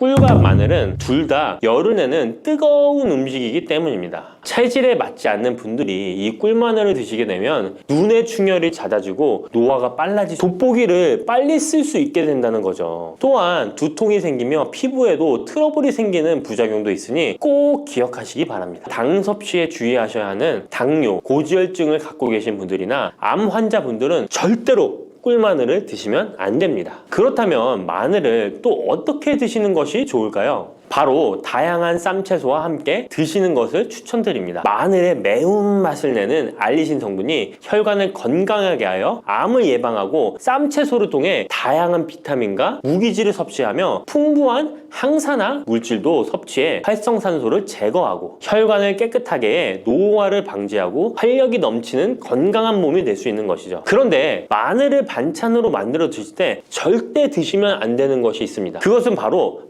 꿀과 마늘은 둘 다 여름에는 뜨거운 음식이기 때문입니다. 체질에 맞지 않는 분들이 이 꿀마늘을 드시게 되면 눈의 충혈이 잦아지고 노화가 빨라지 돋보기를 빨리 쓸 수 있게 된다는 거죠. 또한 두통이 생기며 피부에도 트러블이 생기는 부작용도 있으니 꼭 기억하시기 바랍니다. 당 섭취에 주의하셔야 하는 당뇨, 고지혈증을 갖고 계신 분들이나 암 환자분들은 절대로 꿀마늘을 드시면 안 됩니다. 그렇다면 마늘을 또 어떻게 드시는 것이 좋을까요? 바로 다양한 쌈 채소와 함께 드시는 것을 추천드립니다. 마늘의 매운맛을 내는 알리신 성분이 혈관을 건강하게 하여 암을 예방하고 쌈 채소를 통해 다양한 비타민과 무기질을 섭취하며 풍부한 항산화 물질도 섭취해 활성산소를 제거하고 혈관을 깨끗하게 해 노화를 방지하고 활력이 넘치는 건강한 몸이 될 수 있는 것이죠. 그런데 마늘을 반찬으로 만들어 드실 때 절대 드시면 안 되는 것이 있습니다. 그것은 바로